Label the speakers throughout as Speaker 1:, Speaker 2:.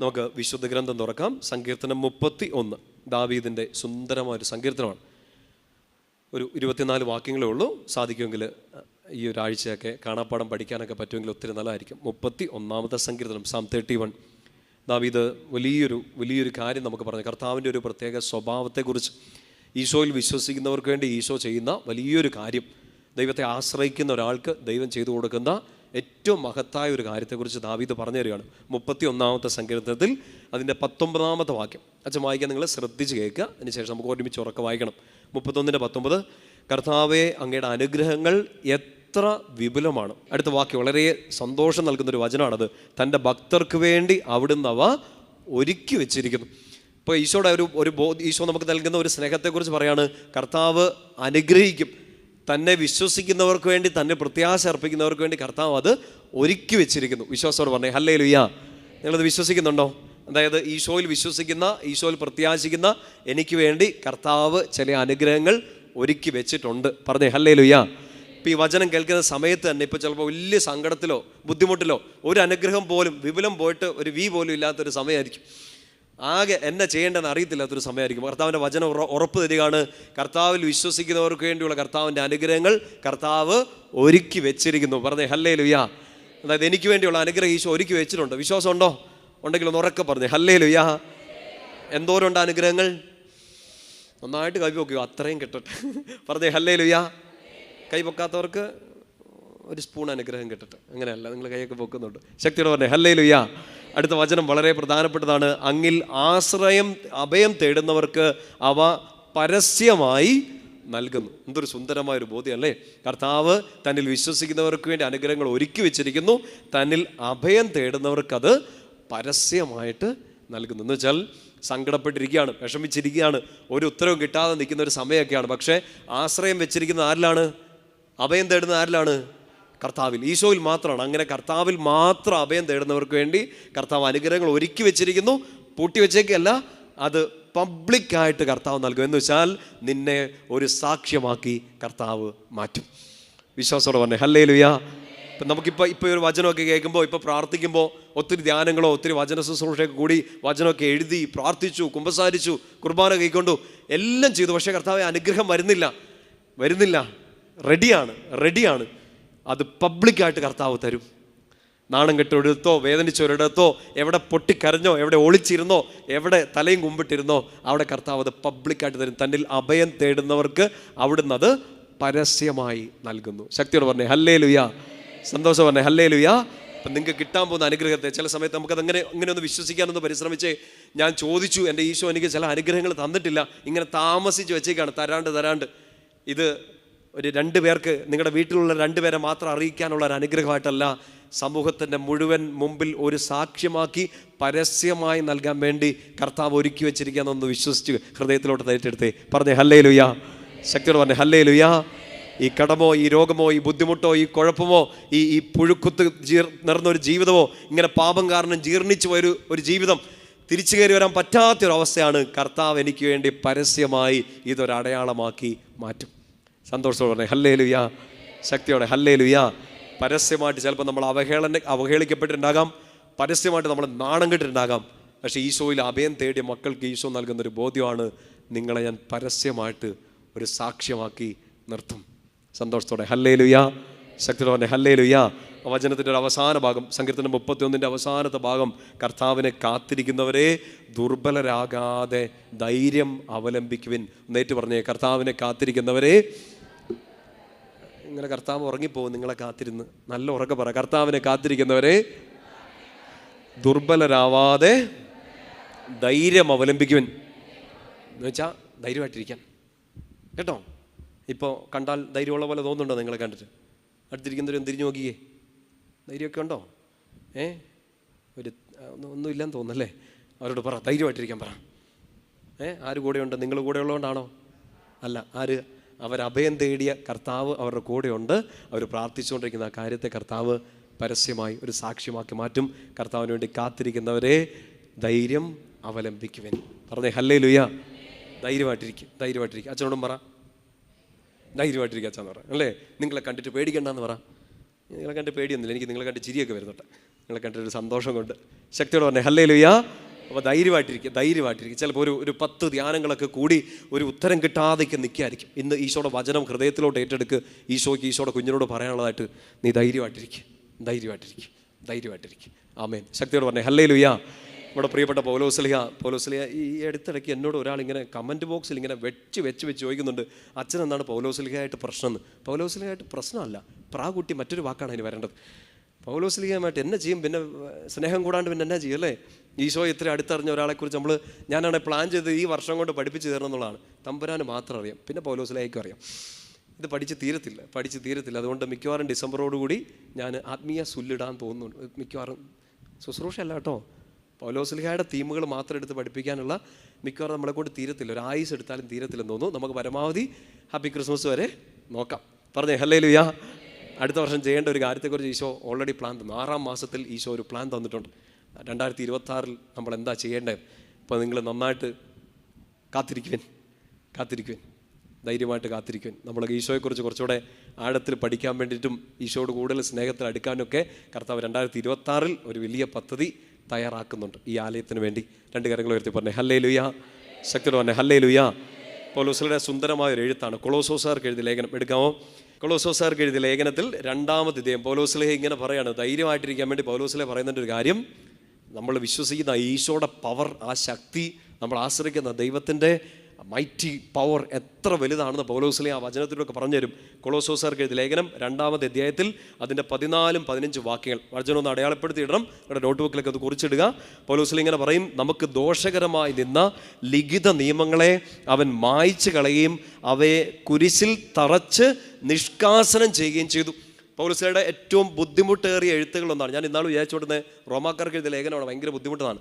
Speaker 1: നമുക്ക് വിശുദ്ധ ഗ്രന്ഥം തുറക്കാം. സങ്കീർത്തനം മുപ്പത്തി ഒന്ന് ദാവീദിന്റെ സുന്ദരമായ ഒരു സങ്കീർത്തനമാണ്. ഒരു ഇരുപത്തിനാല് വാക്യങ്ങളേ ഉള്ളൂ. സാധിക്കുമെങ്കിൽ ഈ ഒരാഴ്ചയൊക്കെ കാണാപ്പാടം പഠിക്കാനൊക്കെ പറ്റുമെങ്കിൽ ഒത്തിരി നല്ലതായിരിക്കും. മുപ്പത്തി ഒന്നാമത്തെ സങ്കീർത്തനം സാം തേർട്ടി വൺ ദാവീദ് വലിയൊരു വലിയൊരു കാര്യം നമുക്ക് പറഞ്ഞു. കർത്താവിന്റെ ഒരു പ്രത്യേക സ്വഭാവത്തെക്കുറിച്ച് ഈശോയിൽ വിശ്വസിക്കുന്നവർക്ക് വേണ്ടി ഈശോ ചെയ്യുന്ന വലിയൊരു കാര്യം. ദൈവത്തെ ആശ്രയിക്കുന്ന ഒരാൾക്ക് ദൈവം ചെയ്തു കൊടുക്കുന്ന ഏറ്റവും മഹത്തായ ഒരു കാര്യത്തെക്കുറിച്ച് ദാവീദ് പറഞ്ഞു തരികയാണ് മുപ്പത്തി ഒന്നാമത്തെ സങ്കീർത്തനത്തിൽ അതിന്റെ പത്തൊമ്പതാമത്തെ വാക്യം. അച്ഛൻ വായിക്കാൻ നിങ്ങൾ ശ്രദ്ധിച്ച് കേൾക്കുക. അതിനുശേഷം നമുക്ക് ഒരുമിച്ച് ഉറക്കം വായിക്കണം. മുപ്പത്തൊന്നിന്റെ പത്തൊമ്പത് കർത്താവെ അങ്ങയുടെ അനുഗ്രഹങ്ങൾ എത്ര വിപുലമാണ്. അടുത്ത വാക്യം വളരെ സന്തോഷം നൽകുന്ന ഒരു വചനമാണത്. തന്റെ ഭക്തർക്ക് വേണ്ടി അവിടുന്ന് അവ ഒരുക്കി വെച്ചിരിക്കുന്നു. ഇപ്പോൾ ഈശോയുടെ ഒരു ഒരു ബോധ ഈശോ നമുക്ക് നൽകുന്ന ഒരു സ്നേഹത്തെക്കുറിച്ച് പറയാണ് കർത്താവ് അനുഗ്രഹിക്കും. തന്നെ വിശ്വസിക്കുന്നവർക്ക് വേണ്ടി തന്നെ പ്രത്യാശ അർപ്പിക്കുന്നവർക്ക് വേണ്ടി കർത്താവ് അത് ഒരുക്കി വെച്ചിരിക്കുന്നു. വിശ്വാസത്തോട് പറഞ്ഞു ഹല്ലേ ലുയ്യ നിങ്ങളത് വിശ്വസിക്കുന്നുണ്ടോ? അതായത് ഈശോയിൽ വിശ്വസിക്കുന്ന ഈശോയിൽ പ്രത്യാശിക്കുന്ന എനിക്ക് വേണ്ടി കർത്താവ് ചില അനുഗ്രഹങ്ങൾ ഒരുക്കി വെച്ചിട്ടുണ്ട്. പറഞ്ഞേ ഹല്ലേ ലുയ്യ ഇപ്പം ഈ വചനം കേൾക്കുന്ന സമയത്ത് തന്നെ ഇപ്പോൾ ചിലപ്പോൾ വലിയ സങ്കടത്തിലോ ബുദ്ധിമുട്ടിലോ ഒരു അനുഗ്രഹം പോലും വിപുലം പോയിട്ട് ഒരു വി പോലും ഇല്ലാത്തൊരു സമയമായിരിക്കും. ആകെ എന്നെ ചെയ്യേണ്ടതെന്ന് അറിയത്തില്ലാത്തൊരു സമയമായിരിക്കും. കർത്താവിന്റെ വചനം ഉറ- ഉറപ്പ് തരികയാണ്. കർത്താവിൽ വിശ്വസിക്കുന്നവർക്ക് വേണ്ടിയുള്ള കർത്താവിന്റെ അനുഗ്രഹങ്ങൾ കർത്താവ് ഒരുക്കി വെച്ചിരിക്കുന്നു. പറഞ്ഞേ ഹല്ലേ ലുയാ അതായത് എനിക്ക് വേണ്ടിയുള്ള അനുഗ്രഹം ഈശോ ഒരുക്കി വെച്ചിട്ടുണ്ട്. വിശ്വാസം ഉണ്ടോ ഉണ്ടെങ്കിൽ ഒന്ന് ഉറക്കെ പറഞ്ഞേ ഹല്ലേ ലുയാ എന്തോരമുണ്ട് അനുഗ്രഹങ്ങൾ? നന്നായിട്ട് കൈ പൊക്കുക അത്രയും കിട്ടട്ടെ. പറഞ്ഞേ ഹല്ലേ ലുയാ കൈ പൊക്കാത്തവർക്ക് ഒരു സ്പൂൺ അനുഗ്രഹം കിട്ടട്ടെ. അങ്ങനെയല്ല നിങ്ങൾ കൈയൊക്കെ പൊക്കുന്നുണ്ട്. ശക്തിയോടെ പറഞ്ഞേ ഹല്ലേ ലുയ്യ അടുത്ത വചനം വളരെ പ്രധാനപ്പെട്ടതാണ്. അങ്ങിൽ ആശ്രയം അഭയം തേടുന്നവർക്ക് അവ പരസ്യമായി നൽകുന്നു. എന്തൊരു സുന്ദരമായ ഒരു ബോധ്യം അല്ലേ? കർത്താവ് തന്നിൽ വിശ്വസിക്കുന്നവർക്ക് വേണ്ടി അനുഗ്രഹങ്ങൾ ഒരുക്കി വെച്ചിരിക്കുന്നു. തന്നിൽ അഭയം തേടുന്നവർക്കത് പരസ്യമായിട്ട് നൽകുന്നു. എന്ന് വെച്ചാൽ സങ്കടപ്പെട്ടിരിക്കുകയാണ് വിഷമിച്ചിരിക്കുകയാണ് ഒരു ഉത്തരവും കിട്ടാതെ നിൽക്കുന്ന ഒരു സമയമൊക്കെയാണ്. പക്ഷേ ആശ്രയം വെച്ചിരിക്കുന്ന ആരിലാണ്? അഭയം തേടുന്ന ആരിലാണ്? കർത്താവിൽ. ഈശോയിൽ മാത്രമാണ്. അങ്ങനെ കർത്താവിൽ മാത്രം അഭയം തേടുന്നവർക്ക് വേണ്ടി കർത്താവ് അനുഗ്രഹങ്ങൾ ഒരുക്കി വെച്ചിരിക്കുന്നു. പൂട്ടി വെച്ചേക്കല്ല അത് പബ്ലിക്കായിട്ട് കർത്താവ് നൽകും. എന്ന് വെച്ചാൽ നിന്നെ ഒരു സാക്ഷ്യമാക്കി കർത്താവ് മാറ്റും. വിശ്വാസത്തോടെ പറഞ്ഞേ ഹല്ലേ ലുയാ ഇപ്പം നമുക്കിപ്പോൾ ഇപ്പോൾ ഒരു വചനമൊക്കെ കേൾക്കുമ്പോൾ ഇപ്പോൾ പ്രാർത്ഥിക്കുമ്പോൾ ഒത്തിരി ധ്യാനങ്ങളോ ഒത്തിരി വചന ശുശ്രൂഷയൊക്കെ കൂടി വചനമൊക്കെ എഴുതി പ്രാർത്ഥിച്ചു കുമ്പസാരിച്ചു കുർബാന കൈക്കൊണ്ടു എല്ലാം ചെയ്തു. പക്ഷേ കർത്താവ് അനുഗ്രഹം വരുന്നില്ല. വരുന്നില്ല. റെഡിയാണ്. റെഡിയാണ്. അത് പബ്ലിക്കായിട്ട് കർത്താവ് തരും. നാണം കെട്ടൊരിടത്തോ വേദനിച്ചൊരിടത്തോ എവിടെ പൊട്ടിക്കരഞ്ഞോ എവിടെ ഒളിച്ചിരുന്നോ എവിടെ തലയും കുമ്പിട്ടിരുന്നോ അവിടെ കർത്താവ് അത് പബ്ലിക്കായിട്ട് തരും. തന്നിൽ അഭയം തേടുന്നവർക്ക് അവിടുന്ന് അത് പരസ്യമായി നൽകുന്നു. ശക്തിയോട് പറഞ്ഞേ ഹല്ലേ ലുയാ സന്തോഷം പറഞ്ഞേ ഹല്ലേ ലുയാ അപ്പം നിങ്ങൾക്ക് കിട്ടാൻ പോകുന്ന അനുഗ്രഹത്തെ ചില സമയത്ത് നമുക്കത് അങ്ങനെ അങ്ങനെ ഒന്ന് വിശ്വസിക്കാനൊന്ന് പരിശ്രമിച്ചേ ഞാൻ ചോദിച്ചു എന്റെ ഈശോ എനിക്ക് ചില അനുഗ്രഹങ്ങൾ തന്നിട്ടില്ല. ഇങ്ങനെ താമസിച്ച് വെച്ചേക്കാണ് തരാണ്ട് തരാണ്ട്. ഇത് ഒരു രണ്ട് പേർക്ക് നിങ്ങളുടെ വീട്ടിലുള്ള രണ്ട് പേരെ മാത്രം അറിയിക്കാനുള്ള ഒരു അനുഗ്രഹമായിട്ടല്ല സമൂഹത്തിന്റെ മുഴുവൻ മുമ്പിൽ ഒരു സാക്ഷ്യമാക്കി പരസ്യമായി നൽകാൻ വേണ്ടി കർത്താവ് ഒരുക്കി വെച്ചിരിക്കുകയെന്നൊന്ന് വിശ്വസിച്ച് ഹൃദയത്തിലോട്ട് നേരിട്ടെടുത്തേ പറഞ്ഞേ ഹല്ലേ ലുയാ ശക്തിയോട് പറഞ്ഞേ ഹല്ലേ ലുയാ ഈ കടമോ ഈ രോഗമോ ഈ ബുദ്ധിമുട്ടോ ഈ കുഴപ്പമോ ഈ ഈ പുഴുക്കുത്ത് ജീർ നിറഞ്ഞൊരു ജീവിതമോ ഇങ്ങനെ പാപം കാരണം ജീർണിച്ചു ഒരു ഒരു ജീവിതം തിരിച്ചു കയറി വരാൻ പറ്റാത്തൊരവസ്ഥയാണ് കർത്താവ് എനിക്ക് വേണ്ടി പരസ്യമായി ഇതൊരടയാളമാക്കി മാറ്റും. സന്തോഷത്തോടെ പറഞ്ഞേ ഹല്ലേ ലുയാ ശക്തിയോടെ ഹല്ലേ ലുയാ പരസ്യമായിട്ട് ചിലപ്പോൾ നമ്മൾ അവഹേളന അവഹേളിക്കപ്പെട്ടിട്ടുണ്ടാകാം. പരസ്യമായിട്ട് നമ്മൾ നാണം കെട്ടിട്ടുണ്ടാകാം. പക്ഷേ ഈശോയിൽ അഭയം തേടിയ മക്കൾക്ക് ഈശോ നൽകുന്ന ഒരു ബോധ്യമാണ് നിങ്ങളെ ഞാൻ പരസ്യമായിട്ട് ഒരു സാക്ഷ്യമാക്കി നിർത്തും. സന്തോഷത്തോടെ ഹല്ലേ ലുയാ ശക്തിയോടെ ഹല്ലേ ലുയാ വചനത്തിന്റെ ഒരു അവസാന ഭാഗം സങ്കീർത്തനം മുപ്പത്തി ഒന്നിന്റെ അവസാനത്തെ ഭാഗം കർത്താവിനെ കാത്തിരിക്കുന്നവരെ ദുർബലരാകാതെ ധൈര്യം അവലംബിക്കുവിൻ. നേറ്റു പറഞ്ഞേ കർത്താവിനെ കാത്തിരിക്കുന്നവരെ ഇങ്ങനെ കർത്താവ് ഉറങ്ങിപ്പോകും നിങ്ങളെ കാത്തിരുന്ന്. നല്ല ഉറക്ക പറ. കർത്താവിനെ കാത്തിരിക്കുന്നവരെ ദുർബലരാവാതെ ധൈര്യം അവലംബിക്കുവൻ. എന്ന് വെച്ചാൽ ധൈര്യമായിട്ടിരിക്കാൻ. കേട്ടോ? ഇപ്പോൾ കണ്ടാൽ ധൈര്യമുള്ള പോലെ തോന്നുന്നുണ്ടോ നിങ്ങളെ കണ്ടിട്ട്? അടുത്തിരിക്കുന്നവരും തിരിഞ്ഞു നോക്കിയേ ധൈര്യമൊക്കെ ഉണ്ടോ? ഏ? ഒരു ഒന്നുമില്ലെന്ന് തോന്നുന്നല്ലേ? അവരോട് പറ. ധൈര്യമായിട്ടിരിക്കാൻ പറ. ഏ? ആര് കൂടെയുണ്ട്? നിങ്ങൾ കൂടെ ഉള്ളതുകൊണ്ടാണോ? അല്ല ആര്? അവരഭയം തേടിയ കർത്താവ് അവരുടെ കൂടെയുണ്ട്. അവർ പ്രാർത്ഥിച്ചുകൊണ്ടിരിക്കുന്ന ആ കാര്യത്തെ കർത്താവ് പരസ്യമായി ഒരു സാക്ഷ്യമാക്കി മാറ്റും. കർത്താവിന് വേണ്ടി കാത്തിരിക്കുന്നവരെ ധൈര്യം അവലംബിക്കുവൻ. പറഞ്ഞേ ഹല്ലേ ലുയ ധൈര്യമായിട്ടിരിക്കും ധൈര്യമായിട്ടിരിക്കും. അച്ഛനോടും പറ. ധൈര്യമായിട്ടിരിക്കുക അച്ഛൻ പറ. അല്ലേ? നിങ്ങളെ കണ്ടിട്ട് പേടിക്കണ്ടെന്ന് പറ. നിങ്ങളെ കണ്ട് പേടിയൊന്നുമില്ല. എനിക്ക് നിങ്ങളെ കണ്ട് ചിരിയൊക്കെ വരുന്നുണ്ട്. നിങ്ങളെ കണ്ടിട്ട് ഒരു സന്തോഷം കൊണ്ട്. ശക്തിയോട് പറഞ്ഞേ ഹല്ലേ ലുയ്യ അപ്പോൾ ധൈര്യമായിട്ടിരിക്കുക ധൈര്യമായിട്ടിരിക്കുക. ചിലപ്പോൾ ഒരു ഒരു പത്ത് ധ്യാനങ്ങളൊക്കെ കൂടി ഒരു ഉത്തരം കിട്ടാതെയൊക്കെ നിൽക്കുകയായിരിക്കും. ഇന്ന് ഈശോയുടെ വചനം ഹൃദയത്തിലോട്ട് ഏറ്റെടുക്ക് ഈശോയ്ക്ക് ഈശോയുടെ കുഞ്ഞിനോട് പറയാനുള്ളതായിട്ട് നീ ധൈര്യമായിട്ടിരിക്കുക ധൈര്യമായിട്ടിരിക്കുക ധൈര്യമായിട്ടിരിക്കുക ആമേൻ. ശക്തിയോട് പറഞ്ഞേ ഹല്ലേ ലുയാ നമ്മുടെ പ്രിയപ്പെട്ട പൗലോസ്ലിഹ പൗലോസ്ലിഹ ഈ അടുത്തിടയ്ക്ക് എന്നോട് ഒരാൾ ഇങ്ങനെ കമന്റ് ബോക്സിൽ ഇങ്ങനെ വെച്ച് വെച്ച് വെച്ച് ചോദിക്കുന്നുണ്ട് അച്ഛൻ എന്താണ് പൗലോസ്ലിഹയായിട്ട് പ്രശ്നം എന്ന്? പൗലോസ്ലിഹയായിട്ട് പ്രശ്നമല്ല പ്രാകുട്ടി മറ്റൊരു വാക്കാണ് അതിന് വരേണ്ടത്. പൗലോസ്ലിഹയുമായിട്ട് എന്നെ ചെയ്യും പിന്നെ സ്നേഹം കൂടാണ്ട് പിന്നെ എന്നാ ചെയ്യും അല്ലേ? ഈശോ ഇത്ര അടുത്തറിഞ്ഞ ഒരാളെക്കുറിച്ച് നമ്മൾ ഞാനാണ് പ്ലാൻ ചെയ്ത് ഈ വർഷം കൊണ്ട് പഠിപ്പിച്ചു തരണം എന്നുള്ളതാണ്. തമ്പുരാന് മാത്രം അറിയാം. പിന്നെ പൗലോസ്ലിഹയ്ക്കും അറിയാം. ഇത് പഠിച്ച് തീരത്തില്ല. പഠിച്ച് തീരത്തില്ല. അതുകൊണ്ട് മിക്കവാറും ഡിസംബറോടുകൂടി ഞാൻ ആത്മീയ സുല്ലിടാൻ തോന്നുന്നുണ്ട്. മിക്കവാറും ശുശ്രൂഷ അല്ല കേട്ടോ. പൗലോസ്ലിഹയുടെ തീമുകൾ മാത്രം എടുത്ത് പഠിപ്പിക്കാനുള്ള മിക്കവാറും നമ്മളെ കൊണ്ട് തീരത്തില്ല. ഒരു ആയുസ് എടുത്താലും തീരത്തില്ലെന്ന് തോന്നുന്നു. നമുക്ക് പരമാവധി ഹാപ്പി ക്രിസ്മസ് വരെ നോക്കാം. പറഞ്ഞേ ഹല്ലേ ലുയാ അടുത്ത വർഷം ചെയ്യേണ്ട ഒരു കാര്യത്തെക്കുറിച്ച് ഈശോ ഓൾറെഡി പ്ലാൻ തന്നു. ആറാം മാസത്തിൽ ഈശോ ഒരു പ്ലാൻ തന്നിട്ടുണ്ട്. രണ്ടായിരത്തി ഇരുപത്തി ആറിൽ നമ്മൾ എന്താ ചെയ്യേണ്ടത് അപ്പോൾ നിങ്ങൾ നന്നായിട്ട് കാത്തിരിക്കുവൻ. കാത്തിരിക്കുവൻ. ധൈര്യമായിട്ട് കാത്തിരിക്കുവൻ. നമ്മൾ ഈശോയെക്കുറിച്ച് കുറച്ചുകൂടെ ആഴത്തിൽ പഠിക്കാൻ വേണ്ടിയിട്ടും ഈശോയോട് കൂടുതൽ സ്നേഹത്തിൽ അടുക്കാനൊക്കെ കർത്താവ് രണ്ടായിരത്തി ഇരുപത്താറിൽ ഒരു വലിയ പദ്ധതി തയ്യാറാക്കുന്നുണ്ട് ഈ ആലയത്തിന് വേണ്ടി. രണ്ട് കാര്യങ്ങൾ ഉയർത്തി പറഞ്ഞേ ഹല്ലേ ലുയാ ശക്തിയോട് പറഞ്ഞേ ഹല്ലേ ലുയാ പൗലോസിലെ സുന്ദരമായ ഒരു എഴുത്താണ്. കൊളോസോസാർക്ക് എഴുതി ലേഖനം എടുക്കാമോ? കൊളോസോസാർക്ക് എഴുതിയ ലേഖനത്തിൽ രണ്ടാമത് ഇദ്ദേഹം പൗലോസിലെ ഇങ്ങനെ പറയാണ് ധൈര്യമായിട്ടിരിക്കാൻ വേണ്ടി പൗലോസിലെ പറയുന്നതിന്റെ ഒരു കാര്യം നമ്മൾ വിശ്വസിക്കുന്ന ഈശോയുടെ പവർ ആ ശക്തി നമ്മൾ ആശ്രയിക്കുന്ന ദൈവത്തിന്റെ മൈറ്റി പവർ എത്ര വലുതാണെന്ന് പൗലോസിലെ ആ വചനത്തിലൊക്കെ പറഞ്ഞുതരും. കൊളോസോസാർക്ക് എഴുതി ലേഖനം രണ്ടാമത്തെ അധ്യായത്തിൽ അതിന്റെ പതിനാലും പതിനഞ്ച് വാക്യങ്ങൾ. വചനം ഒന്ന് അടയാളപ്പെടുത്തിയിടണം. നിങ്ങളുടെ നോട്ട് ബുക്കിലൊക്കെ അത് കുറിച്ചിടുക. പൗലോസിൽ ഇങ്ങനെ പറയും നമുക്ക് ദോഷകരമായി നിന്ന ലിഖിത നിയമങ്ങളെ അവൻ മായ്ച്ചു കളയുകയും അവയെ കുരിശിൽ തറച്ച് നിഷ്കാസനം ചെയ്യുകയും ചെയ്തു. പൗലോസിലയുടെ ഏറ്റവും ബുദ്ധിമുട്ടേറിയ എഴുത്തുകളൊന്നാണ് ഞാൻ ഇന്നാൾ വിചാരിച്ചുകൊടുന്നത് റോമാക്കാർക്ക് എഴുതിയ ലേഖനമാണ് ഭയങ്കര ബുദ്ധിമുട്ടാണ്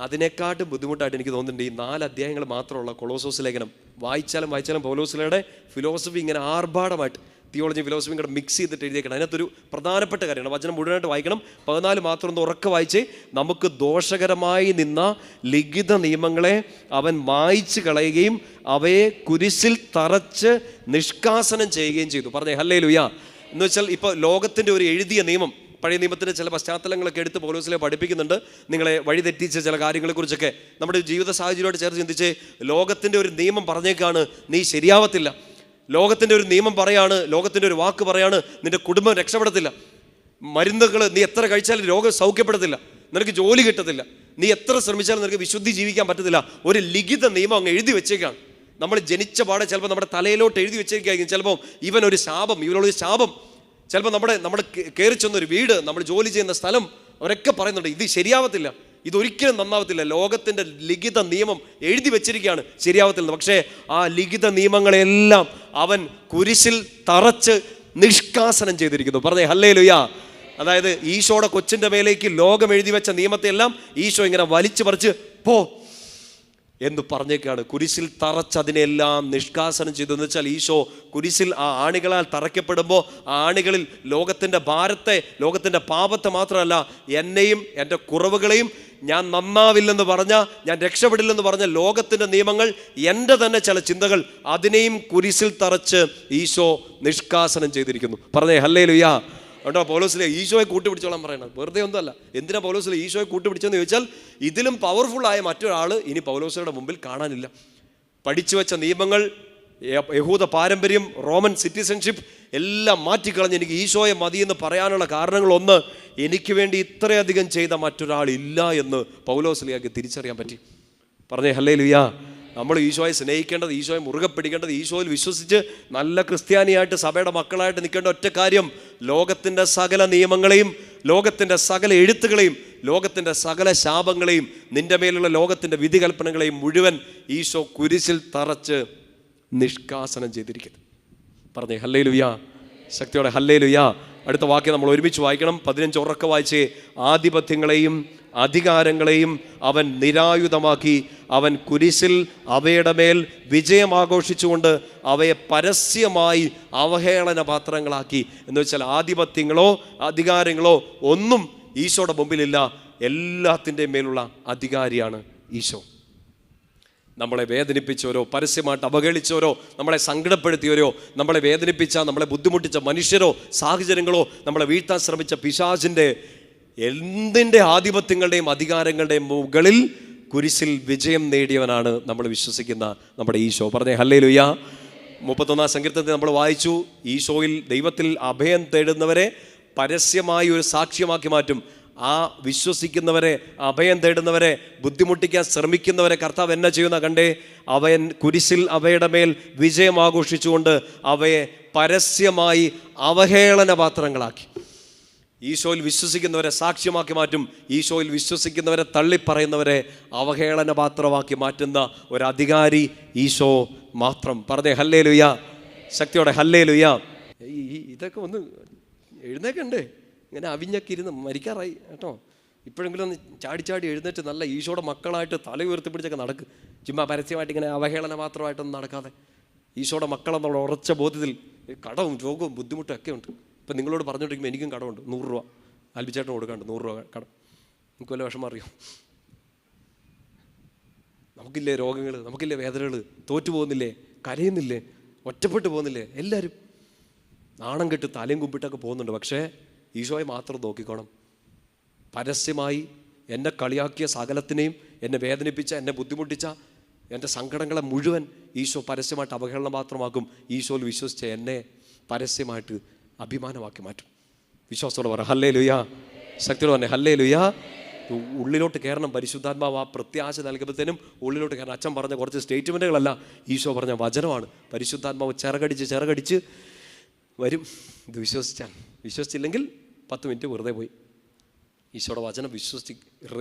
Speaker 1: അതിനേക്കാട്ടും ബുദ്ധിമുട്ടായിട്ട് എനിക്ക് തോന്നുന്നുണ്ട് ഈ നാല് അധ്യായങ്ങൾ മാത്രമുള്ള കൊളോസോസ് ലേഖനം. വായിച്ചാലും വായിച്ചാലും പൗലോസിലയുടെ ഫിലോസഫി ഇങ്ങനെ ആർഭാടമായിട്ട് തിയോളജി ഫിലോസഫിയും കൂടെ മിക്സ് ചെയ്തിട്ട് എഴുതിയേക്കണം. അതിനകത്തൊരു പ്രധാനപ്പെട്ട കാര്യമാണ്. വചനം മുഴുവനായിട്ട് വായിക്കണം. പതിനാല് മാത്രം ഒന്ന് ഉറക്കെ വായിച്ച് നമുക്ക് ദോഷകരമായി നിന്ന ലിഖിത നിയമങ്ങളെ അവൻ മായിച്ച് കളയുകയും അവയെ കുരിശിൽ തറച്ച് നിഷ്കാസനം ചെയ്യുകയും ചെയ്തു. പറഞ്ഞേ ഹല്ലേ ലുയാ എന്ന് വെച്ചാൽ ഇപ്പോൾ ലോകത്തിന്റെ ഒരു എഴുതിയ നിയമം പഴയ നിയമത്തിന്റെ ചില പശ്ചാത്തലങ്ങളൊക്കെ എടുത്ത് പോലീസിലെ പഠിപ്പിക്കുന്നുണ്ട്. നിങ്ങളെ വഴിതെറ്റിച്ച ചില കാര്യങ്ങളെക്കുറിച്ചൊക്കെ നമ്മുടെ ജീവിത സാഹചര്യമായിട്ട് ചേർത്ത് ചിന്തിച്ച് ലോകത്തിന്റെ ഒരു നിയമം പറഞ്ഞേക്കാണ് നീ ശരിയാവത്തില്ല. ലോകത്തിന്റെ ഒരു നിയമം പറയാണ് ലോകത്തിന്റെ ഒരു വാക്ക് പറയാണ് നിന്റെ കുടുംബം രക്ഷപ്പെടത്തില്ല. മരുന്നുകൾ നീ എത്ര കഴിച്ചാലും രോഗം സൗഖ്യപ്പെടത്തില്ല. നിനക്ക് ജോലി കിട്ടത്തില്ല. നീ എത്ര ശ്രമിച്ചാലും നിനക്ക് വിശുദ്ധി ജീവിക്കാൻ പറ്റത്തില്ല. ഒരു ലിഖിത നിയമം അങ്ങ് എഴുതി വെച്ചേക്കാണ്. നമ്മൾ ജനിച്ച പാടെ ചിലപ്പോൾ നമ്മുടെ തലയിലോട്ട് എഴുതി വെച്ചേക്കായിരിക്കും. ചിലപ്പോൾ ഇവൻ ഒരു ശാപം ഇവനുള്ളൊരു ശാപം. ചിലപ്പോൾ നമ്മുടെ നമ്മുടെ കയറി ചെന്നൊരു വീട് നമ്മൾ ജോലി ചെയ്യുന്ന സ്ഥലം അവരൊക്കെ പറയുന്നുണ്ട് ഇത് ശരിയാവത്തില്ല. ഇതൊരിക്കലും നന്നാവത്തില്ല. ലോകത്തിന്റെ ലിഖിത നിയമം എഴുതി വെച്ചിരിക്കുകയാണ് ശരിയാവത്തില്ല. പക്ഷേ ആ ലിഖിത നിയമങ്ങളെല്ലാം അവൻ കുരിശിൽ തറച്ച് നിഷ്കാസനം ചെയ്തിരിക്കുന്നു. പറഞ്ഞേ ഹല്ലേ ലുയാ അതായത് ഈശോയുടെ കൊച്ചിന്റെ മേലേക്ക് ലോകം എഴുതി വെച്ച നിയമത്തെ എല്ലാം ഈശോ ഇങ്ങനെ വലിച്ചു പറിച്ച് പോ എന്ന് പറഞ്ഞേക്കാണ്. കുരിശിൽ തറച്ചതിനെല്ലാം നിഷ്കാസനം ചെയ്തു. എന്ന് വെച്ചാൽ ഈശോ കുരിശിൽ ആ ആണികളാൽ തറയ്ക്കപ്പെടുമ്പോൾ ആ ആണികളിൽ ലോകത്തിന്റെ ഭാരത്തെ ലോകത്തിന്റെ പാപത്തെ മാത്രമല്ല എന്നെയും എന്റെ കുറവുകളെയും ഞാൻ നന്നാവില്ലെന്ന് പറഞ്ഞ ഞാൻ രക്ഷപ്പെടില്ലെന്ന് പറഞ്ഞ ലോകത്തിന്റെ നിയമങ്ങൾ എന്റെ തന്നെ ചില ചിന്തകൾ അതിനെയും കുരിശിൽ തറച്ച് ഈശോ നിഷ്കാസനം ചെയ്തിരിക്കുന്നു. പറഞ്ഞേ ഹല്ലേ ലുയാ കേട്ടോ പൗലോസിലെ ഈശോയെ കൂട്ടുപിടിച്ചോളാൻ പറയണത്. വെറുതെ ഒന്നുമല്ല. എന്തിനാ പൗലോസിലെ ഈശോയെ കൂട്ടുപിടിച്ചെന്ന് ചോദിച്ചാൽ ഇതിലും പവർഫുള്ളായ മറ്റൊരാൾ ഇനി പൗലോസിയുടെ മുമ്പിൽ കാണാനില്ല. പഠിച്ചു വെച്ച നിയമങ്ങൾ യഹൂദ പാരമ്പര്യം റോമൻ സിറ്റിസൺഷിപ്പ് എല്ലാം മാറ്റിക്കളഞ്ഞ് എനിക്ക് ഈശോയെ മതിയെന്ന് പറയാനുള്ള കാരണങ്ങളൊന്ന് എനിക്ക് വേണ്ടി ഇത്രയധികം ചെയ്ത മറ്റൊരാൾ ഇല്ല എന്ന് പൗലോസ്ലിയാക്ക് തിരിച്ചറിയാൻ പറ്റി. പറഞ്ഞേ ഹല്ലേ ലുയാ നമ്മൾ ഈശോയെ സ്നേഹിക്കേണ്ടത് ഈശോയെ മുറുകെ പിടിക്കേണ്ടത് ഈശോയിൽ വിശ്വസിച്ച് നല്ല ക്രിസ്ത്യാനിയായിട്ട് സഭയുടെ മക്കളായിട്ട് നിൽക്കേണ്ട ഒറ്റ കാര്യം ലോകത്തിന്റെ സകല നിയമങ്ങളെയും ലോകത്തിന്റെ സകല എഴുത്തുകളെയും ലോകത്തിന്റെ സകല ശാപങ്ങളെയും നിന്റെ മേലുള്ള ലോകത്തിന്റെ വിധികൽപ്പനകളെയും മുഴുവൻ ഈശോ കുരിശിൽ തറച്ച് നിഷ്കാസനം ചെയ്തിരിക്കുന്നു. പറഞ്ഞേ ഹല്ലേ ലുയാ ശക്തിയോടെ ഹല്ലേ ലുയാ അടുത്ത വാക്യം നമ്മൾ ഒരുമിച്ച് വായിക്കണം. പതിനഞ്ച് ഉറക്ക വായിച്ച് ആധിപത്യങ്ങളെയും അധികാരങ്ങളെയും അവൻ നിരായുധമാക്കി. അവൻ കുരിശിൽ അവയുടെ മേൽ വിജയം ആഘോഷിച്ചുകൊണ്ട് അവയെ പരസ്യമായി അവഹേളന പാത്രങ്ങളാക്കി എന്ന് വെച്ചാൽ ആധിപത്യങ്ങളോ അധികാരങ്ങളോ ഒന്നും ഈശോയുടെ മുമ്പിലില്ല. എല്ലാത്തിന്റെ മേലുള്ള അധികാരിയാണ് ഈശോ. നമ്മളെ വേദനിപ്പിച്ചവരോ പരസ്യമായിട്ട് അവഹേളിച്ചവരോ നമ്മളെ സങ്കടപ്പെടുത്തിയവരോ നമ്മളെ വേദനിപ്പിച്ച നമ്മളെ ബുദ്ധിമുട്ടിച്ച മനുഷ്യരോ സാഹചര്യങ്ങളോ നമ്മളെ വീഴ്ത്താൻ ശ്രമിച്ച പിശാചിന്റെ എന്തിന്റെ ആധിപത്യങ്ങളുടെയും അധികാരങ്ങളുടെയും മുകളിൽ കുരിശിൽ വിജയം നേടിയവനാണ് നമ്മൾ വിശ്വസിക്കുന്ന നമ്മുടെ ഈശോ. പറഞ്ഞേ ഹല്ലേ ലുയ്യ മുപ്പത്തൊന്നാം സങ്കീർത്തനത്തിൽ നമ്മൾ വായിച്ചു ഈശോയിൽ ദൈവത്തിൽ അഭയം തേടുന്നവരെ പരസ്യമായി ഒരു സാക്ഷ്യമാക്കി മാറ്റും. ആ വിശ്വസിക്കുന്നവരെ അഭയം തേടുന്നവരെ ബുദ്ധിമുട്ടിക്കാൻ ശ്രമിക്കുന്നവരെ കർത്താവ് എന്നെ ചെയ്യുന്ന കണ്ടേ? അവൻ കുരിശിൽ അവയുടെ മേൽ വിജയം ആഘോഷിച്ചുകൊണ്ട് അവയെ പരസ്യമായി അവഹേളന പാത്രങ്ങളാക്കി ഈശോയിൽ വിശ്വസിക്കുന്നവരെ സാക്ഷ്യമാക്കി മാറ്റും. ഈശോയിൽ വിശ്വസിക്കുന്നവരെ തള്ളിപ്പറയുന്നവരെ അവഹേളന പാത്രമാക്കി മാറ്റുന്ന ഒരു അധികാരി ഈശോ മാത്രം. പറഞ്ഞേ ഹല്ലേ ലുയ ശക്തിയോടെ ഹല്ലേ ലുയ ഇതൊക്കെ ഒന്ന് എഴുന്നേക്കണ്ടേ? ഇങ്ങനെ അവിഞ്ഞൊക്കെ ഇരുന്ന് മരിക്കാറായി കേട്ടോ. ഇപ്പോഴെങ്കിലും ഒന്ന് ചാടി ചാടി എഴുന്നേറ്റ് നല്ല ഈശോയുടെ മക്കളായിട്ട് തല ഉയർത്തി പിടിച്ചൊക്കെ നടക്ക്. ചുമ്മാ പരസ്യമായിട്ട് ഇങ്ങനെ അവഹേളന മാത്രമായിട്ടൊന്നും നടക്കാതെ. ഈശോയുടെ മക്കളെന്നുള്ള ഉറച്ച ബോധ്യത്തിൽ കടവും രോഗവും ബുദ്ധിമുട്ടും ഒക്കെ ഉണ്ട്. ഇപ്പം നിങ്ങളോട് പറഞ്ഞുകൊണ്ടിരിക്കുമ്പോൾ എനിക്കും കടമുണ്ട്. നൂറ് രൂപ. ആൽബിച്ചേട്ടൻ കൊടുക്കാണ്ട് നൂറ് രൂപ കടം. നിങ്ങൾക്ക് വല്ല വിഷമം അറിയാം? നമുക്കില്ലേ രോഗങ്ങൾ നമുക്കില്ലേ വേദനകൾ തോറ്റു പോകുന്നില്ലേ? കരയുന്നില്ലേ? ഒറ്റപ്പെട്ടു പോകുന്നില്ലേ? എല്ലാവരും നാണം കെട്ട് തലയും കുമ്പിട്ടൊക്കെ പോകുന്നുണ്ട്. പക്ഷേ ഈശോയെ മാത്രം നോക്കിക്കോണം. പരസ്യമായി എന്നെ കളിയാക്കിയ സകലത്തിനെയും എന്നെ വേദനിപ്പിച്ച എന്നെ ബുദ്ധിമുട്ടിച്ച എന്റെ സങ്കടങ്ങളെ മുഴുവൻ ഈശോ പരസ്യമായിട്ട് അവഹേളനം മാത്രമാക്കും. ഈശോയിൽ വിശ്വസിച്ച എന്നെ പരസ്യമായിട്ട് അഭിമാനമാക്കി മാറ്റും. വിശ്വാസത്തോടെ പറ ഹല്ലേ ലുയാ ശക്തിയോടെ പറഞ്ഞേ ഹല്ലേ ലുയാ ഉള്ളിലോട്ട് കയറണം. പരിശുദ്ധാത്മാവ് ആ പ്രത്യാശ നൽകുമ്പോഴത്തേനും ഉള്ളിലോട്ട് കയറണം. അച്ഛൻ പറഞ്ഞ കുറച്ച് സ്റ്റേറ്റ്മെന്റുകളല്ല ഈശോ പറഞ്ഞ വചനമാണ്. പരിശുദ്ധാത്മാവ് ചിറകടിച്ച് ചിറകടിച്ച് വരും. ഇത് വിശ്വസിച്ചാൽ വിശ്വസിച്ചില്ലെങ്കിൽ പത്ത് മിനിറ്റ് വെറുതെ പോയി. ഈശോയുടെ വചനം വിശ്വസി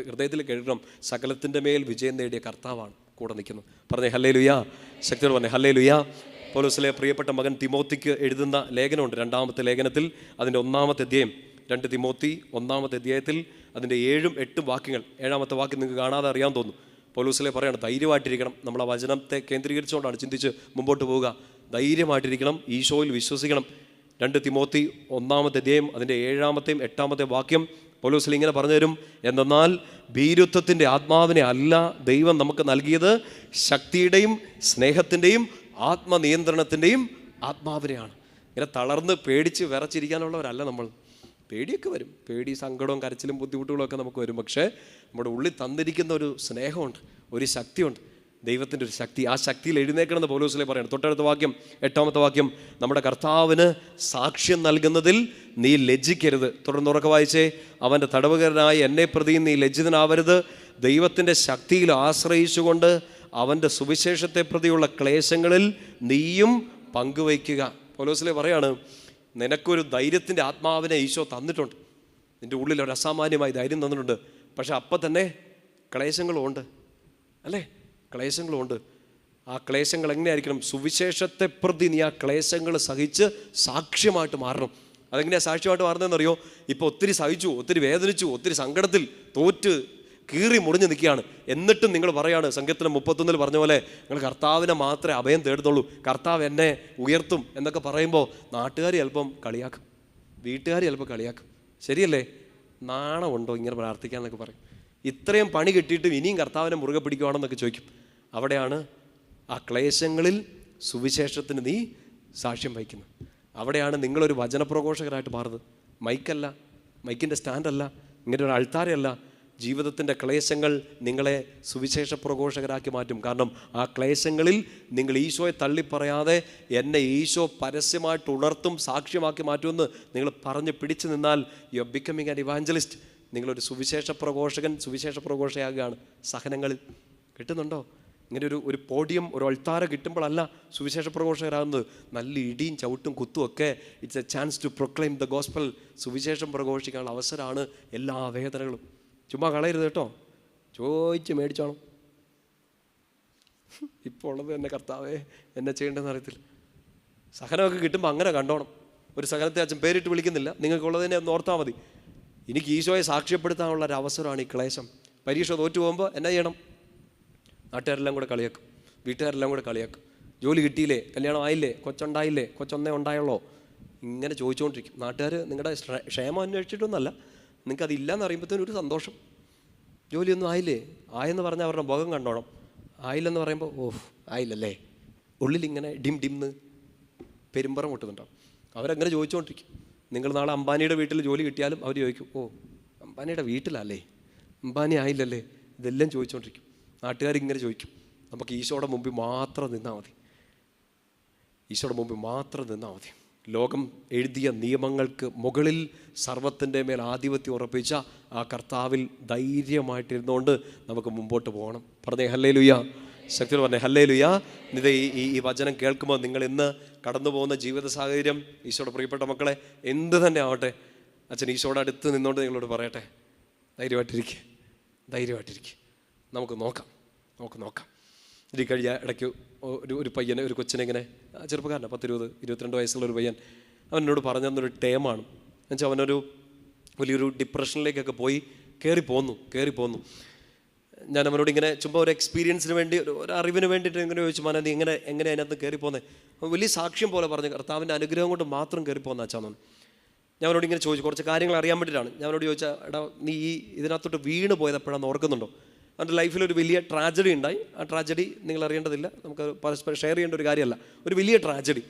Speaker 1: ഹൃദയത്തിൽ കേൾക്കണം സകലത്തിന്റെ മേൽ വിജയം നേടിയ കർത്താവാണ് കൂടെ നിൽക്കുന്നത്. പറഞ്ഞേ ഹല്ലേ ലുയാ ശക്തിയോട് പറഞ്ഞേ ഹല്ലേ ലുയാ പോലീസിലെ പ്രിയപ്പെട്ട മകൻ തിമോത്തിക്ക് എഴുതുന്ന ലേഖനമുണ്ട്. രണ്ടാമത്തെ ലേഖനത്തിൽ അതിന്റെ ഒന്നാമത്തെ അധ്യായം രണ്ട് തിമോത്തി ഒന്നാമത്തെ അധ്യായത്തിൽ അതിന്റെ ഏഴും എട്ടും വാക്യങ്ങൾ. ഏഴാമത്തെ വാക്യം നിങ്ങൾക്ക് കാണാതെ അറിയാൻ തോന്നും. പോലീസിലെ പറയാണ് ധൈര്യമായിട്ടിരിക്കണം. നമ്മൾ ആ വചനത്തെ കേന്ദ്രീകരിച്ചുകൊണ്ടാണ് ചിന്തിച്ച് മുമ്പോട്ട് പോവുക. ധൈര്യമായിട്ടിരിക്കണം ഈശോയിൽ വിശ്വസിക്കണം. രണ്ട് തിമോത്തി ഒന്നാമത്തെ അധ്യായം അതിന്റെ ഏഴാമത്തെയും എട്ടാമത്തെ വാക്യം പോലീസിൽ ഇങ്ങനെ പറഞ്ഞു തരും എന്നാൽ ഭീരുത്വത്തിന്റെ ആത്മാവിനെ അല്ല ദൈവം നമുക്ക് നൽകിയത് ശക്തിയുടെയും സ്നേഹത്തിന്റെയും ആത്മനിയന്ത്രണത്തിന്റെയും ആത്മാവിനെയാണ്. ഇങ്ങനെ തളർന്ന് പേടിച്ച് വിറച്ചിരിക്കാനുള്ളവരല്ല നമ്മൾ. പേടിയൊക്കെ വരും. പേടി സങ്കടവും കരച്ചിലും ബുദ്ധിമുട്ടുകളൊക്കെ നമുക്ക് വരും. പക്ഷേ നമ്മുടെ ഉള്ളിൽ തന്നിരിക്കുന്ന ഒരു സ്നേഹമുണ്ട് ഒരു ശക്തിയുണ്ട്. ദൈവത്തിന്റെ ഒരു ശക്തി. ആ ശക്തിയിൽ എഴുന്നേക്കണമെന്ന് പൗലോസിലെ പറയണം തൊട്ടടുത്ത വാക്യം എട്ടാമത്തെ വാക്യം നമ്മുടെ കർത്താവിന് സാക്ഷ്യം നൽകുന്നതിൽ നീ ലജ്ജിക്കരുത്. തുടർന്ന് ഉറക്കെ വായിച്ചേ അവന്റെ തടവുകാരനായ എന്നെ പ്രതി നീ ലജ്ജിതനാവരുത്. ദൈവത്തിന്റെ ശക്തിയിൽ ആശ്രയിച്ചുകൊണ്ട് അവന്റെ സുവിശേഷത്തെ പ്രതിയുള്ള ക്ലേശങ്ങളിൽ നീയും പങ്കുവയ്ക്കുക. പോലോസിലെ പറയാണ് നിനക്കൊരു ധൈര്യത്തിന്റെ ആത്മാവിനെ ഈശോ തന്നിട്ടുണ്ട്. നിന്റെ ഉള്ളിൽ ഒരു അസാമാന്യമായി ധൈര്യം തന്നിട്ടുണ്ട്. പക്ഷെ അപ്പം തന്നെ ക്ലേശങ്ങളും ഉണ്ട്. അല്ലേ? ക്ലേശങ്ങളും ഉണ്ട്. ആ ക്ലേശങ്ങൾ എങ്ങനെയായിരിക്കണം? സുവിശേഷത്തെ പ്രതി നീ ആ ക്ലേശങ്ങൾ സഹിച്ച് സാക്ഷ്യമായിട്ട് മാറണം. അതെങ്ങനെയാണ് സാക്ഷ്യമായിട്ട് മാറുന്നതെന്നറിയോ? ഇപ്പോൾ ഒത്തിരി സഹിച്ചു ഒത്തിരി വേദനിച്ചു ഒത്തിരി സങ്കടത്തിൽ തോറ്റ് കീറി മുറിഞ്ഞ് നിൽക്കുകയാണ്. എന്നിട്ടും നിങ്ങൾ പറയാണ് സംഘത്തിന് മുപ്പത്തൊന്നിൽ പറഞ്ഞ പോലെ നിങ്ങൾ കർത്താവിനെ മാത്രമേ അഭയം തേടുന്നുള്ളൂ. കർത്താവ് എന്നെ ഉയർത്തും എന്നൊക്കെ പറയുമ്പോൾ നാട്ടുകാർ ചിലപ്പം കളിയാക്കും. വീട്ടുകാർ ചിലപ്പോൾ കളിയാക്കും. ശരിയല്ലേ? നാണമുണ്ടോ ഇങ്ങനെ പ്രാർത്ഥിക്കാമെന്നൊക്കെ പറയും. ഇത്രയും പണി കിട്ടിയിട്ടും ഇനിയും കർത്താവിനെ മുറുകെ പിടിക്കുവാണെന്നൊക്കെ ചോദിക്കും. അവിടെയാണ് ആ ക്ലേശങ്ങളിൽ സുവിശേഷത്തിന് നീ സാക്ഷ്യം വഹിക്കുന്നത്. അവിടെയാണ് നിങ്ങളൊരു വചനപ്രഘോഷകരായിട്ട് മാറുന്നത്. മൈക്കല്ല മൈക്കിന്റെ സ്റ്റാൻഡല്ല ഇങ്ങനെ ഒരു അൾത്താരയല്ല ജീവിതത്തിന്റെ ക്ലേശങ്ങൾ നിങ്ങളെ സുവിശേഷ പ്രഘോഷകരാക്കി മാറ്റും. കാരണം ആ ക്ലേശങ്ങളിൽ നിങ്ങൾ ഈശോയെ തള്ളിപ്പറയാതെ എന്നെ ഈശോ പരസ്യമായിട്ട് ഉണർത്തും സാക്ഷ്യമാക്കി മാറ്റുമെന്ന് നിങ്ങൾ പറഞ്ഞ് പിടിച്ചു നിന്നാൽ you are becoming an evangelist നിങ്ങളൊരു സുവിശേഷ പ്രഘോഷകൻ സുവിശേഷ പ്രഘോഷയാകുകയാണ് സഹനങ്ങളിൽ. കിട്ടുന്നുണ്ടോ? ഇങ്ങനെ ഒരു ഒരു പോഡിയം ഒരു അൾത്താര കിട്ടുമ്പോഴല്ല സുവിശേഷ പ്രഘോഷകരാകുന്നത്. നല്ല ഇടിയും ചവിട്ടും കുത്തും ഒക്കെ it's a chance to proclaim the gospel സുവിശേഷം പ്രഘോഷിക്കാനുള്ള അവസരമാണ് എല്ലാ വേദനകളും. ചുമ്മാ കളയരുത് കേട്ടോ. ചോദിച്ച് മേടിച്ചോണം. ഇപ്പോൾ ഉള്ളത് എന്നെ കർത്താവേ എന്നെ ചെയ്യേണ്ടതെന്ന് അറിയത്തില്ല. സഹനമൊക്കെ കിട്ടുമ്പോൾ അങ്ങനെ കണ്ടോണം. ഒരു സഹനത്തെ അച്ഛൻ പേരിട്ട് വിളിക്കുന്നില്ല. നിങ്ങൾക്കുള്ളതിനെ ഒന്ന് ഓർത്താൽ മതി. എനിക്ക് ഈശോയെ സാക്ഷ്യപ്പെടുത്താനുള്ള ഒരു അവസരമാണ് ഈ ക്ലേശം. പരീക്ഷ തോറ്റു പോകുമ്പോൾ എന്നാ ചെയ്യണം? നാട്ടുകാരെല്ലാം കൂടെ കളിയാക്കും. വീട്ടുകാരെല്ലാം കൂടെ കളിയാക്കും. ജോലി കിട്ടിയില്ലേ? കല്യാണം ആയില്ലേ? കൊച്ചുണ്ടായില്ലേ? കൊച്ചൊന്നേ ഉണ്ടായുള്ളോ? ഇങ്ങനെ ചോദിച്ചുകൊണ്ടിരിക്കും നാട്ടുകാർ നിങ്ങളുടെ ക്ഷേമം അന്വേഷിച്ചിട്ടൊന്നല്ല. നിങ്ങൾക്ക് അതില്ലയെന്ന് അറിയുമ്പോഴത്തേനും ഒരു സന്തോഷം. ജോലിയൊന്നും ആയില്ലേ? ആയെന്ന് പറഞ്ഞാൽ അവരുടെ മുഖം കണ്ടോണം. ആയില്ലെന്ന് പറയുമ്പോൾ ഓഹ് ആയില്ലല്ലേ? ഉള്ളിലിങ്ങനെ ഡിം ഡിംന്ന് പെരുമ്പറം മുട്ടുന്നുണ്ടാവും. അവരങ്ങനെ ചോദിച്ചുകൊണ്ടിരിക്കും. നിങ്ങൾ നാളെ അംബാനിയുടെ വീട്ടിൽ ജോലി കിട്ടിയാലും അവർ ചോദിക്കും ഓ അംബാനിയുടെ വീട്ടിലല്ലേ? അംബാനി ആയില്ലല്ലേ? ഇതെല്ലാം ചോദിച്ചുകൊണ്ടിരിക്കും. നാട്ടുകാരിങ്ങനെ ചോദിക്കും. നമുക്ക് ഈശോയുടെ മുമ്പിൽ മാത്രം നിന്നാൽ മതി. ഈശോയുടെ മുമ്പിൽ മാത്രം നിന്നാൽ മതി. ലോകം എഴുതിയ നിയമങ്ങൾക്ക് മുകളിൽ സർവത്തിന്റെ മേൽ ആധിപത്യം ഉറപ്പിച്ച ആ കർത്താവിൽ ധൈര്യമായിട്ടിരുന്നുകൊണ്ട് നമുക്ക് മുമ്പോട്ട് പോകണം. പറഞ്ഞേ ഹല്ലേ ലുയ്യ ശക്തി പറഞ്ഞേ ഹല്ലേ ലുയ്യ ഇത് ഈ ഈ- വചനം കേൾക്കുമ്പോൾ നിങ്ങൾ ഇന്ന് കടന്നു പോകുന്ന ജീവിത സാഹചര്യം ഈശോയുടെ പ്രിയപ്പെട്ട മക്കളെ എന്ത് തന്നെ ആവട്ടെ അച്ഛൻ ഈശോയുടെ അടുത്ത് നിന്നുകൊണ്ട് നിങ്ങളോട് പറയട്ടെ. ധൈര്യമായിട്ടിരിക്കുക ധൈര്യമായിട്ടിരിക്കുക നമുക്ക് നോക്കാം നമുക്ക് നോക്കാം. ഇത് കഴിഞ്ഞ ഇടയ്ക്ക് ഒരു ഒരു പയ്യനെ ഒരു കൊച്ചിനെ ഇങ്ങനെ ചെറുപ്പക്കാരനാണ് പത്തിരുപത് ഇരുപത്തിരണ്ട് വയസ്സുള്ള ഒരു പയ്യൻ. അവനോട് പറഞ്ഞു തന്നൊരു ടേമാണ് എന്നുവെച്ചാൽ അവനൊരു വലിയൊരു ഡിപ്രഷനിലേക്കൊക്കെ പോയി കയറി പോന്നു കയറി പോന്നു. ഞാൻ അവനോട് ഇങ്ങനെ ചുമ്മാ ഒരു എക്സ്പീരിയൻസിന് വേണ്ടി ഒരു അറിവിന് വേണ്ടിയിട്ട് ഇങ്ങനെ ചോദിച്ചു മാനാ നീ എങ്ങനെ എങ്ങനെ അതിനകത്ത് കയറി അവൻ വലിയ സാക്ഷ്യം പോലെ പറഞ്ഞു കർത്താവിന്റെ അനുഗ്രഹം കൊണ്ട് മാത്രം കയറി പോന്ന അച്ഛാന്നു ഞാൻ അവനോട് ഇങ്ങനെ ചോദിച്ചു കുറച്ച് കാര്യങ്ങൾ അറിയാൻ വേണ്ടിയിട്ടാണ്. ഞാൻ അവനോട് ചോദിച്ചാൽ എടാ നീ ഈ ഇതിനകത്തോട്ട് വീണ് പോയത് എപ്പോഴാണെന്ന് ഓർക്കുന്നുണ്ടോ? അവന്റെ ലൈഫിൽ ഒരു വലിയ ട്രാജഡി ഉണ്ടായി. ആ ട്രാജഡി നിങ്ങൾ അറിയേണ്ടതില്ല. നമുക്ക് പരസ്പരം ഷെയർ ചെയ്യേണ്ട ഒരു കാര്യമല്ല. ഒരു വലിയ ട്രാജഡി.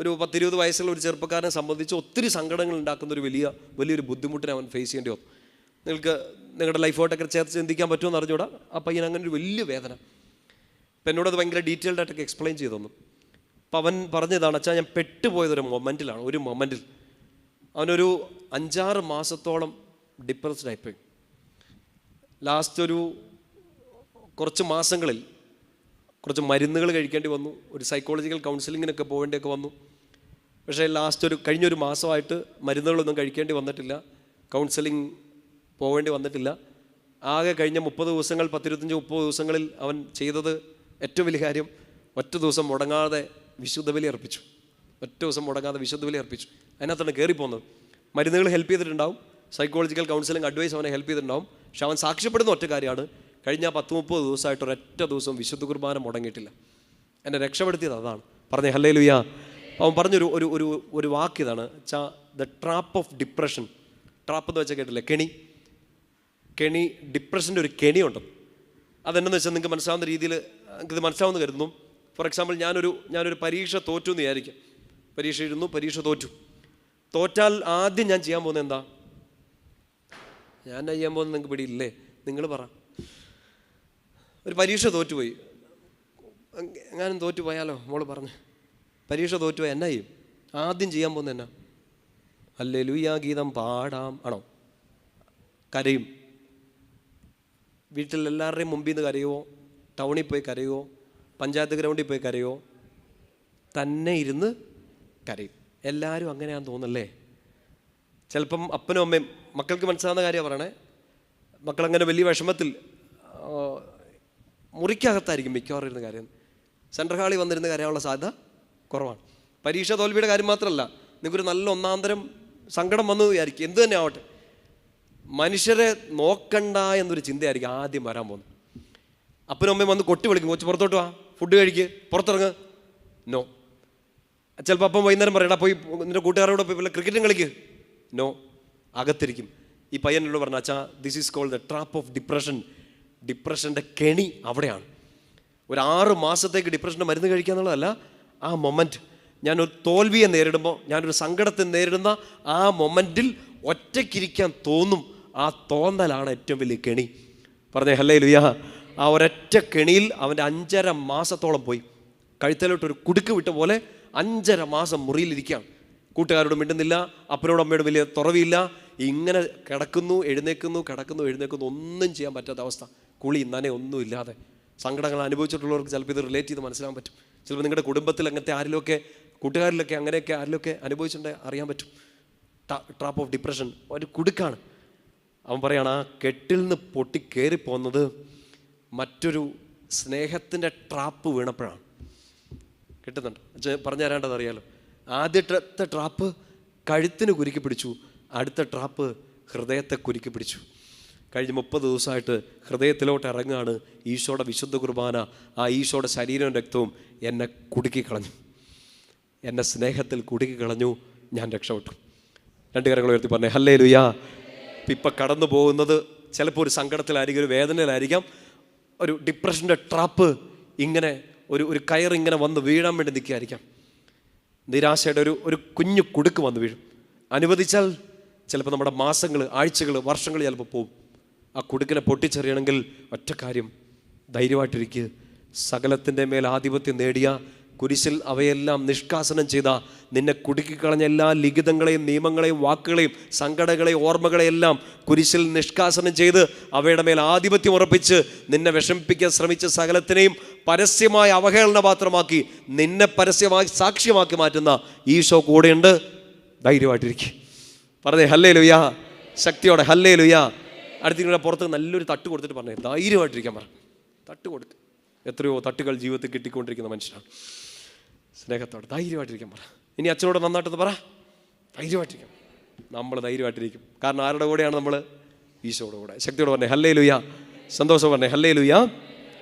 Speaker 1: ഒരു പത്തിരുപത് വയസ്സുള്ള ഒരു ചെറുപ്പക്കാരനെ സംബന്ധിച്ച് ഒത്തിരി സങ്കടങ്ങൾ ഉണ്ടാക്കുന്ന ഒരു വലിയ വലിയൊരു ബുദ്ധിമുട്ടിനെ അവൻ ഫേസ് ചെയ്യേണ്ടി വന്നു. നിങ്ങൾക്ക് നിങ്ങളുടെ ലൈഫോട്ടൊക്കെ ചേർത്ത് ചിന്തിക്കാൻ പറ്റുമെന്ന് അറിഞ്ഞൂടാ ആ പയ്യൻ അങ്ങനെ ഒരു വലിയ വേദന. അപ്പം എന്നോട് അത് ഭയങ്കര ഡീറ്റെയിൽഡ് ആയിട്ടൊക്കെ എക്സ്പ്ലെയിൻ ചെയ്തു തന്നു. അപ്പം അവൻ പറഞ്ഞതാണ് അച്ഛാ ഞാൻ പെട്ടുപോയതൊരു മൊമെന്റിലാണ് ഒരു മൊമെന്റിൽ. അവനൊരു അഞ്ചാറ് മാസത്തോളം ഡിപ്രസ്ഡ് ആയിപ്പോയി. ലാസ്റ്റ് ഒരു കുറച്ച് മാസങ്ങളിൽ കുറച്ച് മരുന്നുകൾ കഴിക്കേണ്ടി വന്നു ഒരു സൈക്കോളജിക്കൽ കൗൺസിലിങ്ങിനൊക്കെ പോകേണ്ടിയൊക്കെ വന്നു. പക്ഷേ ലാസ്റ്റ് ഒരു കഴിഞ്ഞൊരു മാസമായിട്ട് മരുന്നുകളൊന്നും കഴിക്കേണ്ടി വന്നിട്ടില്ല കൗൺസിലിംഗ് പോകേണ്ടി വന്നിട്ടില്ല. ആകെ കഴിഞ്ഞ മുപ്പത് ദിവസങ്ങൾ പത്തിരുപത്തഞ്ച് മുപ്പത് ദിവസങ്ങളിൽ അവൻ ചെയ്തത് ഏറ്റവും വലിയ കാര്യം ഒറ്റ ദിവസം മുടങ്ങാതെ വിശുദ്ധ ബലി അർപ്പിച്ചു. ഒറ്റ ദിവസം മുടങ്ങാതെ വിശുദ്ധ ബലി അർപ്പിച്ചു. അതിനകത്താണ് കയറിപ്പോകുന്നത് മരുന്നുകൾ ഹെൽപ്പ് ചെയ്തിട്ടുണ്ടാവും സൈക്കോളജിക്കൽ കൗൺസിലിംഗ് അഡ്വൈസ് അവനെ ഹെൽപ്പ് ചെയ്തിട്ടുണ്ടാവും. പക്ഷെ അവൻ സാക്ഷ്യപ്പെടുന്ന ഒറ്റ കാര്യമാണ് കഴിഞ്ഞ പത്ത് മുപ്പത് ദിവസമായിട്ട് ഒരൊറ്റ ദിവസം വിശുദ്ധ കുർബാന മുടങ്ങിയിട്ടില്ല. എന്നെ രക്ഷപ്പെടുത്തിയത് അതാണ്. പറഞ്ഞേ ഹല്ലേ ലുയാ അവൻ പറഞ്ഞൊരു ഒരു ഒരു ഒരു വാക്ക് ഇതാണ്. ചാ the trap of depression. Trap എന്ന് വെച്ചാൽ കേട്ടില്ലേ കെണി. കെണി ഡിപ്രഷന്റെ ഒരു കെണിയുണ്ട്. അതെന്നു വെച്ചാൽ നിങ്ങൾക്ക് മനസ്സിലാവുന്ന രീതിയിൽ നിങ്ങൾക്ക് ഇത് മനസ്സിലാവുന്ന കരുതുന്നു. ഫോർ എക്സാമ്പിൾ ഞാനൊരു ഞാനൊരു പരീക്ഷ തോറ്റു എന്ന് വിചാരിക്കാം പരീക്ഷ ഇരുന്നു പരീക്ഷ തോറ്റു. തോറ്റാൽ ആദ്യം ഞാൻ ചെയ്യാൻ പോകുന്നത് എന്താ? ഞാൻ ചെയ്യാൻ പോകുന്നത് നിങ്ങൾക്ക് പിടിയില്ലേ? നിങ്ങൾ പറ. ഒരു പരീക്ഷ തോറ്റുപോയി. എങ്ങാനും തോറ്റുപോയാലോ? മോൾ പറഞ്ഞു. പരീക്ഷ തോറ്റുപോയി എന്നാ ചെയ്യും? ആദ്യം ചെയ്യാൻ പോകുന്ന എന്നാ? അല്ലേ ലുയ്യാ ഗീതം പാടാം. ആണോ? കരയും. വീട്ടിൽ എല്ലാവരുടെയും മുമ്പിൽ നിന്ന് കരയുമോ ടൗണിൽ പോയി കരയുമോ പഞ്ചായത്ത് ഗ്രൗണ്ടിൽ പോയി കരയുമോ തന്നെ ഇരുന്ന് കരയും. എല്ലാവരും അങ്ങനെയാണെന്ന് തോന്നല്ലേ ചിലപ്പം അപ്പനും അമ്മയും മക്കൾക്ക് മനസ്സിലാവുന്ന കാര്യമാണ് പറയണേ. മക്കളങ്ങനെ വലിയ വിഷമത്തിൽ മുറിക്കകത്തായിരിക്കും മിക്കവാറും ഇരുന്ന കാര്യം. സെൻട്രൽ ഹാളിൽ വന്നിരുന്ന് കരയാനുള്ള സാധ്യത കുറവാണ്. പരീക്ഷ തോൽവിയുടെ കാര്യം മാത്രമല്ല നിങ്ങൾക്കൊരു നല്ല ഒന്നാന്തരം സങ്കടം വന്നു വിചാരിക്കും. എന്തു തന്നെ ആവട്ടെ. മനുഷ്യരെ നോക്കണ്ട എന്നൊരു ചിന്തയായിരിക്കും ആദ്യം വരാൻ പോകുന്നത്. അപ്പനും അമ്മയും വന്ന് കൊട്ടി വിളിക്കും കൊച്ചു പുറത്തോട്ട് വാ. ഫുഡ് കഴിക്ക്. പുറത്തിറങ്ങ്. നോ ചിലപ്പോൾ അപ്പം വൈകുന്നേരം പറയടാ പോയി നിന്റെ കൂട്ടുകാരോട് പോയി വല്ല ക്രിക്കറ്റും കളിക്ക്. നോ അകത്തിരിക്കും. ഈ പയ്യനോട് പറഞ്ഞ അച്ഛാ this is called the trap of depression ഡിപ്രഷന്റെ കെണി അവിടെയാണ്. ഒരു ആറ് മാസത്തേക്ക് ഡിപ്രഷന്റെ മരുന്ന് കഴിക്കുക എന്നുള്ളതല്ല ആ മൊമെന്റ് ഞാനൊരു തോൽവിയെ നേരിടുമ്പോൾ ഞാനൊരു സങ്കടത്തെ നേരിടുന്ന ആ മൊമെന്റിൽ ഒറ്റയ്ക്കിരിക്കാൻ തോന്നും ആ തോന്നലാണ് ഏറ്റവും വലിയ കെണി. പറഞ്ഞേ ഹല്ലേ ലുയാ ആ ഒരൊറ്റ കെണിയിൽ അവന്റെ അഞ്ചര മാസത്തോളം പോയി. കഴുത്തലോട്ട് ഒരു കുടുക്ക് വിട്ട പോലെ അഞ്ചര മാസം മുറിയിലിരിക്കുകയാണ് കൂട്ടുകാരോട് മിണ്ടുന്നില്ല അപ്പനോടും അമ്മയോടും വലിയ തുറവിയില്ല. ഇങ്ങനെ കിടക്കുന്നു എഴുന്നേക്കുന്നു കിടക്കുന്നു എഴുന്നേക്കുന്നു ഒന്നും ചെയ്യാൻ പറ്റാത്ത അവസ്ഥ. കുളി നനെ ഒന്നും ഇല്ലാതെ സങ്കടങ്ങൾ അനുഭവിച്ചിട്ടുള്ളവർക്ക് ചിലപ്പോൾ ഇത് റിലേറ്റ് ചെയ്ത് മനസ്സിലാൻ പറ്റും. ചിലപ്പോൾ നിങ്ങളുടെ കുടുംബത്തിൽ അങ്ങനത്തെ ആരിലൊക്കെ കൂട്ടുകാരിലൊക്കെ അങ്ങനെയൊക്കെ ആരിലൊക്കെ അനുഭവിച്ചിട്ടുണ്ടെങ്കിൽ അറിയാൻ പറ്റും. ട്രാപ്പ് ഓഫ് ഡിപ്രഷൻ ഒരു കുടുക്കാണ്. അവൻ പറയാണ് ആ കെട്ടിൽ നിന്ന് പൊട്ടി കയറിപ്പോന്നത് മറ്റൊരു സ്നേഹത്തിന്റെ ട്രാപ്പ് വീണപ്പോഴാണ്. കിട്ടുന്നുണ്ട് പറഞ്ഞു തരേണ്ടത് അറിയാലോ. ആദ്യത്തെ ട്രാപ്പ് കഴുത്തിന് കുരുക്കി പിടിച്ചു. അടുത്ത ട്രാപ്പ് ഹൃദയത്തെ കുരുക്കി പിടിച്ചു. കഴിഞ്ഞ മുപ്പത് ദിവസമായിട്ട് ഹൃദയത്തിലോട്ട് ഇറങ്ങാണ് ഈശോയുടെ വിശുദ്ധ കുർബാന. ആ ഈശോയുടെ ശരീരവും രക്തവും എന്നെ കുടുക്കിക്കളഞ്ഞു. എന്നെ സ്നേഹത്തിൽ കുടുക്കിക്കളഞ്ഞു. ഞാൻ രക്ഷപ്പെട്ടു. രണ്ട് കാര്യങ്ങൾ ഉയർത്തി പറഞ്ഞേ ഹല്ലേ ലുയാ ഇപ്പം കടന്നു പോകുന്നത് ചിലപ്പോൾ ഒരു സങ്കടത്തിലായിരിക്കും ഒരു വേദനയിലായിരിക്കാം. ഒരു ഡിപ്രഷന്റെ ട്രാപ്പ് ഇങ്ങനെ ഒരു ഒരു കയർ ഇങ്ങനെ വന്ന് വീഴാൻ വേണ്ടി നിൽക്കുകയായിരിക്കാം. നിരാശയുടെ ഒരു ഒരു കുഞ്ഞു കുടുക്ക് വന്ന് വീഴും. അനുവദിച്ചാൽ ചിലപ്പോൾ നമ്മുടെ മാസങ്ങൾ ആഴ്ചകൾ വർഷങ്ങൾ ചിലപ്പോൾ പോകും ആ കുടുക്കിനെ പൊട്ടിച്ചെറിയണമെങ്കിൽ ഒറ്റ കാര്യം. ധൈര്യമായിട്ടിരിക്കുക സകലത്തിന്റെ മേൽ ആധിപത്യം നേടിയ കുരിശിൽ അവയെല്ലാം നിഷ്കാസനം ചെയ്ത നിന്നെ കുടുക്കിക്കളഞ്ഞ എല്ലാ ലിഖിതങ്ങളെയും നിയമങ്ങളെയും വാക്കുകളെയും സങ്കടങ്ങളെയും ഓർമ്മകളെയെല്ലാം കുരിശിൽ നിഷ്കാസനം ചെയ്ത് അവയുടെ മേൽ ആധിപത്യം ഉറപ്പിച്ച് നിന്നെ വിഷമിപ്പിക്കാൻ ശ്രമിച്ച സകലത്തിനെയും പരസ്യമായ അവഹേളന പാത്രമാക്കി നിന്നെ പരസ്യമായി സാക്ഷ്യമാക്കി മാറ്റുന്ന ഈശോ കൂടെയുണ്ട്. ധൈര്യമായിട്ടിരിക്കും. പറഞ്ഞേ ഹല്ലേ ലുയാ ശക്തിയോടെ ഹല്ലേ ലുയാ അടുത്തിങ്ങനെ പുറത്ത് നല്ലൊരു തട്ട് കൊടുത്തിട്ട് പറഞ്ഞു ധൈര്യമായിട്ടിരിക്കാൻ പറ. തട്ട് കൊടുക്ക് എത്രയോ തട്ടുകൾ ജീവിതത്തിൽ കിട്ടിക്കൊണ്ടിരിക്കുന്ന മനുഷ്യനാണ്. സ്നേഹത്തോടെ ധൈര്യമായിട്ടിരിക്കാൻ പറ. ഇനി അച്ഛനോട് നന്നായിട്ടത് പറ. ധൈര്യമായിട്ടിരിക്കും നമ്മൾ ധൈര്യമായിട്ടിരിക്കും. കാരണം ആരുടെ കൂടെയാണ് നമ്മൾ ഈശോയുടെ കൂടെ. ശക്തിയോടെ പറഞ്ഞേ ഹല്ലേ ലുയാ സന്തോഷം പറഞ്ഞേ ഹല്ലേ ലുയാ